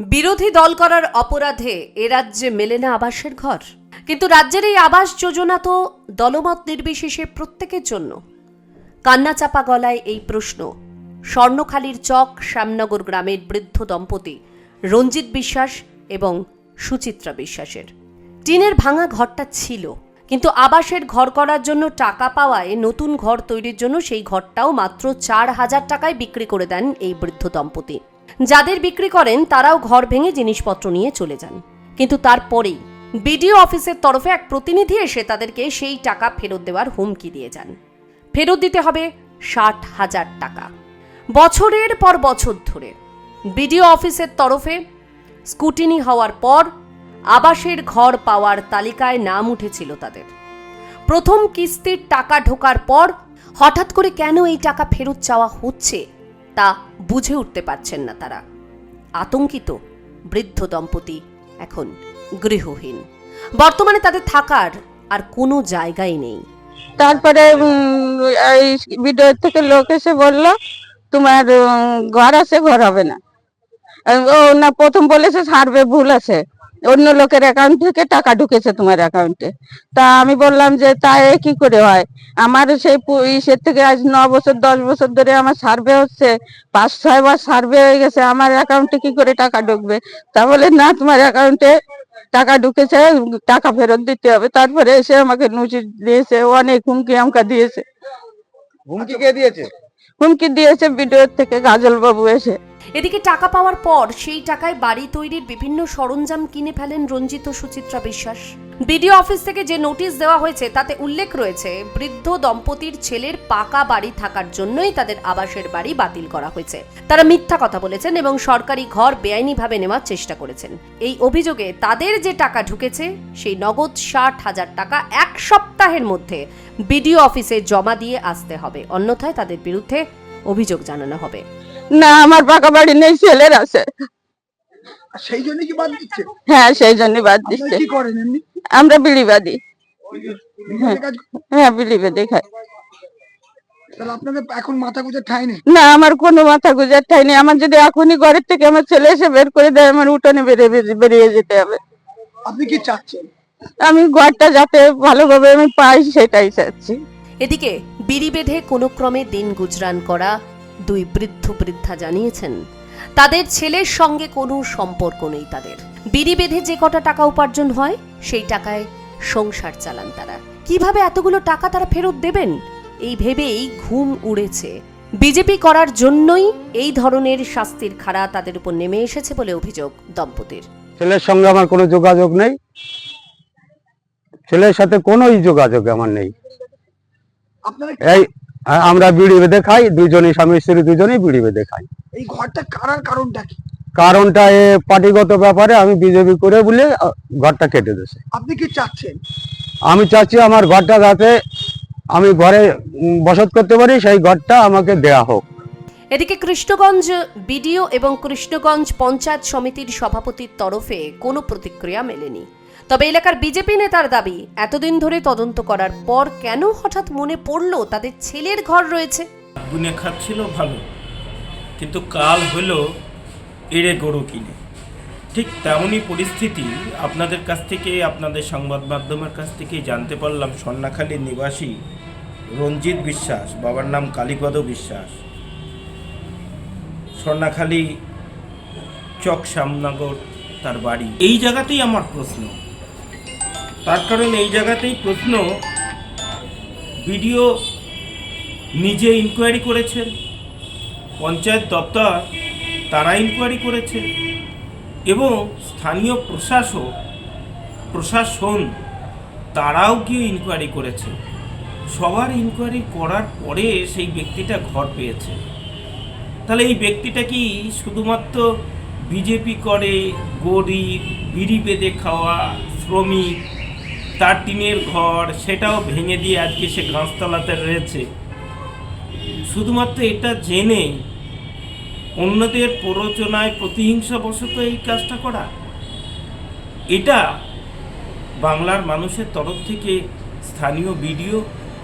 বিরোধী দল করার অপরাধে এ রাজ্যে মেলে না আবাসের ঘর। কিন্তু রাজ্যের এই আবাস যোজনা তো দলমত নির্বিশেষে প্রত্যেকের জন্য। কান্না চাপা গলায় এই প্রশ্ন। স্বর্ণখালীর চক শ্যামনগর গ্রামের বৃদ্ধ দম্পতি রঞ্জিত বিশ্বাস এবং সুচিত্রা বিশ্বাসের। টিনের ভাঙা ঘরটা ছিল, কিন্তু আবাসের ঘর করার জন্য টাকা পাওয়ায় নতুন ঘর তৈরির জন্য সেই ঘরটাও মাত্র চার হাজার টাকায় বিক্রি করে দেন এই বৃদ্ধ দম্পতি। যাদের বিক্রি করেন তারাও ঘর ভেঙে জিনিসপত্র নিয়ে চলে যান। কিন্তু তারপরেই বিডিও অফিসের তরফে এক প্রতিনিধি এসে তাদেরকে সেই টাকা ফেরত দেওয়ার হুমকি দিয়ে যান। ফেরত দিতে হবে ষাট হাজার টাকা। বছরের পর বছর ধরে বিডিও অফিসের তরফে স্কুটিনি হওয়ার পর আবাসের ঘর পাওয়ার তালিকায় নাম উঠেছিল তাদের। প্রথম কিস্তির টাকা ঢোকার পর হঠাৎ করে কেন এই টাকা ফেরত চাওয়া হচ্ছে? তা বুঝে উঠতে পারছেন না তারা। আতঙ্কিত, বৃদ্ধ দম্পতি এখন গৃহহীন। বর্তমানে তাদের থাকার আর কোনো জায়গাই নেই। তারপরে এই থেকে লোক এসে বলল, তোমার ঘর আছে, ঘর হবে না। ও না, প্রথম বলেছে সার্ভে ভুল আছে। অন্য লোকের অ্যাকাউন্ট থেকে টাকা ঢুকেছে তোমার অ্যাকাউন্টে তা আমি বললাম যে তাই কি করে হয়? আমার সেই ইসের থেকে আজ ন বছর দশ বছর ধরে আমার সার্ভে হচ্ছে পাঁচ ছয় বার সার্ভে হয়ে গেছে আমার অ্যাকাউন্টে কি করে টাকা ঢুকবে? তা বলে না তোমার অ্যাকাউন্টে টাকা ঢুকেছে টাকা ফেরত দিতে হবে। তারপরে এসে আমাকে নোটিশ দিয়েছে অনেক হুমকি আমকা দিয়েছে। হুমকি কে দিয়েছে? হুমকি দিয়েছে ভিডিও থেকে কাজল বাবু এসে। এদিকে টাকা পাওয়ার পর সেই টাকায় বাড়ি তৈরির বিভিন্ন সরঞ্জাম কিনে ফেলেন রঞ্জিত সুচিত্রা বিশ্বাস। বিডিও অফিস থেকে যে নোটিশ দেওয়া হয়েছে তাতে উল্লেখ রয়েছে, বৃদ্ধ দম্পতির ছেলের পাকা বাড়ি থাকার জন্যই তাদের আবাসের বাড়ি বাতিল করা হয়েছে। তারা মিথ্যা কথা বলেছেন এবং সরকারি ঘর বেআইনিভাবে নেওয়ার চেষ্টা করেছেন। এই অভিযোগে তাদের যে টাকা ঢুকেছে, সেই নগদ ষাট হাজার টাকা এক সপ্তাহের মধ্যে বিডিও অফিসে জমা দিয়ে আসতে হবে। অন্যথায় তাদের বিরুদ্ধে অভিযোগ জানানো হবে। না আমার পাকা বাড়ি নেই ছেলের আছে। সেই জন্য কি বাদ দিচ্ছে? হ্যাঁ সেই জন্য বাদ দিচ্ছে। কি করেন এমনি? আমরা বিড়িবাদী। বিদেশে কাজ হ্যাঁ বিড়িবে দেখাই তাহলে আপনাদের এখন মাথা গুঁজে ঠাই নেই? না আমার কোনো মাথা গুজার ঠাই নেই। আমার যদি এখনই ঘরের থেকে আমার ছেলে এসে বের করে দেয় আমার উঠোনে বেরিয়ে বেরিয়ে- বেরিয়ে যেতে হবে। আপনি কি চাচ্ছেন? আমি ঘরটা যাতে ভালোভাবে আমি পাই সেটাই চাচ্ছি। এদিকে বিড়ি বেঁধে কোনো ক্রমে দিন গুজরান করা দুই বৃদ্ধ বৃদ্ধা জানিয়েছেন তাদের ছেলের সঙ্গে কোনো সম্পর্ক নেই তাদের। বিড়ি বেঁধে যে কটা টাকা উপার্জন হয় সেই টাকায় সংসার চালান তারা। কীভাবে এতগুলো টাকা তারা ফেরত দেবেন? এই ভেবেই ঘুম উড়েছে। বিজেপি করার জন্যই এই ধরনের শাস্তির খাড়া তাদের উপর নেমে এসেছে বলে অভিযোগ দম্পতির। ছেলের সঙ্গে আমার কোনো যোগাযোগ নেই। ছেলের সাথে কোনোই যোগাযোগ আমার নেই। এই আমরা বিড়ি বেঁধে খাই দুজনেই স্বামী স্ত্রী দুজনেই বিড়ি বেঁধে খাই। এই ঘরটা কারার কারণটা কি? কারণটা এ পার্টিগত ব্যাপারে আমি বিজেপি করে বলে ঘরটা কেটে দিয়েছে। আপনি কি চাচ্ছেন? আমি চাচ্ছি আমার ঘরটা যাতে আমি ঘরে বসত করতে পারি সেই ঘরটা আমাকে দেয়া হোক। এদিকে কৃষ্ণগঞ্জ বিডিও এবং কৃষ্ণগঞ্জ পঞ্চায়েত সমিতির সভাপতির তরফে কোনো প্রতিক্রিয়া মেলেনি। তবে এলাকার বিজেপি নেতার দাবি, এতদিন ধরে তদন্ত করার পর কেন হঠাৎ মনে পড়ল তাদের ছেলের ঘর রয়েছে? গুনে খাচ্ছিল ভালো, কিন্তু কাল হলো এড়ে গরু কিনে। ঠিক তেমনই পরিস্থিতি আপনাদের কাছ থেকে, আপনাদের সংবাদ মাধ্যমের কাছ থেকে জানতে পারলাম। স্বর্ণাখালীর নিবাসী রঞ্জিত বিশ্বাস, বাবার নাম কালীপদ বিশ্বাস। স্বর্ণাখালী চক শ্যামনগর তার বাড়ি। এই জায়গাতেই আমার প্রশ্ন তার কারণ এই জায়গাতেই প্রশ্ন, বিডিও নিজে ইনকোয়ারি করেছেন, পঞ্চায়েত দপ্তর তারা ইনকোয়ারি করেছে, এবং স্থানীয় প্রশাসক, প্রশাসন তারাও গিয়ে ইনকোয়ারি করেছে। সবার ইনকোয়ারি করার পরে সেই ব্যক্তিটা ঘর পেয়েছে। তাহলে এই ব্যক্তিটা কি শুধুমাত্র বিজেপি করে, গরিব, বিড়ি বেঁধে খাওয়া, শ্রমিক তার টিনের ঘর, সেটাও ভেঙে দিয়ে আজকে সে গাছতলাতে রয়েছে। শুধুমাত্র এটা জেনে অন্যদের প্ররোচনায় প্রতিহিংসাবশত এই কাজটা করা? এটা বাংলার মানুষের তরফ থেকে স্থানীয় বিডিও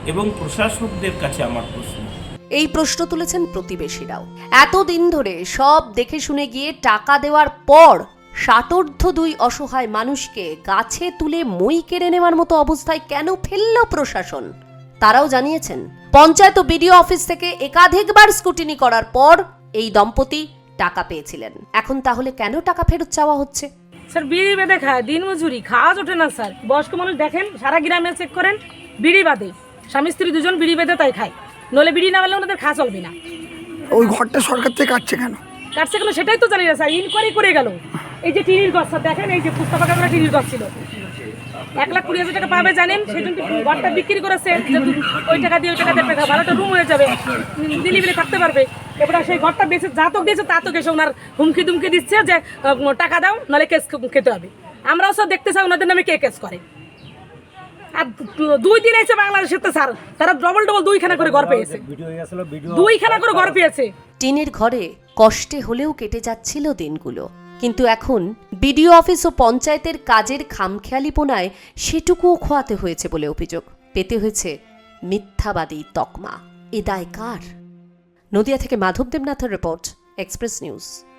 এবং প্রশাসকদের কাছে আমার প্রশ্ন। এই প্রশ্ন তুলেছেন প্রতিবেশীরাও। এতদিন ধরে সব দেখে শুনে গিয়ে টাকা দেওয়ার পর ষাটোর্ধ দুই অসহায় মানুষকে গাছে তুলে মই কেড়ে নেওয়ার মতো অবস্থায় কেন ফেলল প্রশাসন? তারাও জানিয়েছেন পঞ্চায়েত ও বিডিও অফিস থেকে একাধিকবার স্কুটিনি করার পর এই দম্পতি টাকা পেয়েছিলেন। এখন তাহলে কেন টাকা ফেরত চাওয়া হচ্ছে? স্যার বিড়ি বেঁধে খায় দিন মজুরি খাওয়া ওঠে না স্যার। বয়স্ক মানুষ দেখেন সারা গ্রামে চেক করেন বিড়ি বাদে স্বামী স্ত্রী দুজন বিড়ি বেঁধে তাই খায়। নলে বিড়ি না পেলে ওনাদের খাওয়া চলবে না। ওই ঘরটা সরকার থেকে কাটছে কেন? কাটছে কেন সেটাই তো জানি না স্যার ইনকোয়ারি করে গেল। এই যে টিনির গছটা দেখেন এই যে পুস্তা পাকা করে টিনির গছ ছিল। এক লাখ কুড়ি হাজার টাকা পাবে জানেন সেই জন্য ঘরটা বিক্রি করেছে ওই টাকা দিয়ে ওই টাকা দিয়ে টাকা ভালোটা রুম হয়ে যাবে দিলিবিলি থাকতে পারবে। এবার সেই ঘরটা বেঁচে যা তো দিয়েছে তা তো গেছে ওনার হুমকি দুমকি দিচ্ছে যে টাকা দাও নাহলে কেস খেতে হবে। আমরাও সব দেখতে চাই ওনাদের নামে কে কেস করে। আর দুই দিন এসে বাংলাদেশের তো স্যার তারা ডবল ডবল দুইখানা করে ঘর পেয়েছে। দুইখানা করে ঘর পেয়েছে। টিনের ঘরে কষ্টে হলেও কেটে যাচ্ছিল দিনগুলো। কিন্তু এখন বিডিও অফিস ও পঞ্চায়েতের কাজের খামখেয়ালিপোনায় সেটুকুও খোয়াতে হয়েছে বলে অভিযোগ। পেতে হয়েছে মিথ্যাবাদী তকমা। এ দায় কার? নদিয়া থেকে মাধব দেবনাথের রিপোর্ট, এক্সপ্রেস নিউজ।